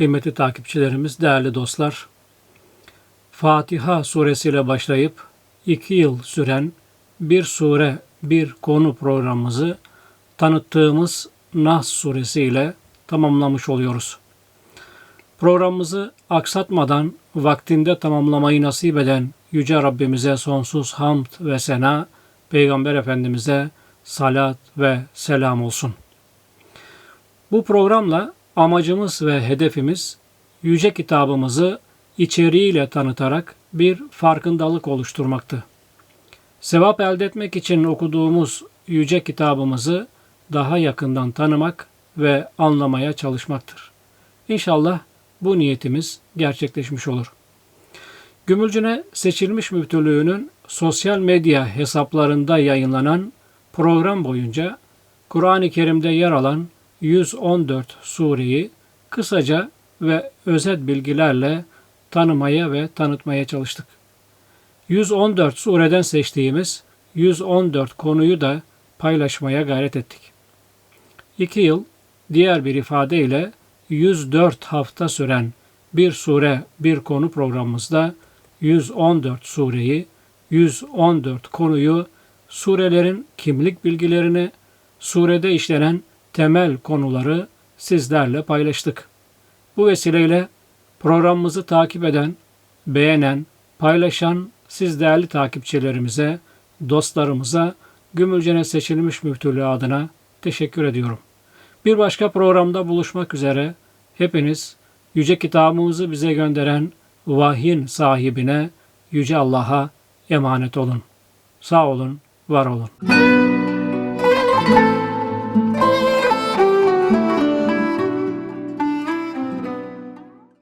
Kıymetli takipçilerimiz, değerli dostlar, Fatiha suresiyle başlayıp iki yıl süren bir sure, bir konu programımızı tanıttığımız Nas suresi ile tamamlamış oluyoruz. Programımızı aksatmadan vaktinde tamamlamayı nasip eden Yüce Rabbimize sonsuz hamd ve sena, Peygamber Efendimiz'e salat ve selam olsun. Bu programla amacımız ve hedefimiz Yüce kitabımızı içeriğiyle tanıtarak bir farkındalık oluşturmaktı. Sevap elde etmek için okuduğumuz Yüce kitabımızı daha yakından tanımak ve anlamaya çalışmaktır. İnşallah bu niyetimiz gerçekleşmiş olur. Gümülcüne Seçilmiş Müftülüğü'nün sosyal medya hesaplarında yayınlanan program boyunca Kur'an-ı Kerim'de yer alan 114 sureyi kısaca ve özet bilgilerle tanımaya ve tanıtmaya çalıştık. 114 sureden seçtiğimiz 114 konuyu da paylaşmaya gayret ettik. 2 yıl diğer bir ifadeyle 104 hafta süren bir sure bir konu programımızda 114 sureyi, 114 konuyu, surelerin kimlik bilgilerini, surede işlenen temel konuları sizlerle paylaştık. Bu vesileyle programımızı takip eden, beğenen, paylaşan siz değerli takipçilerimize, dostlarımıza Gümülcene Seçilmiş Müftülüğü adına teşekkür ediyorum. Bir başka programda buluşmak üzere hepiniz Yüce kitabımızı bize gönderen vahyin sahibine Yüce Allah'a emanet olun. Sağ olun, var olun.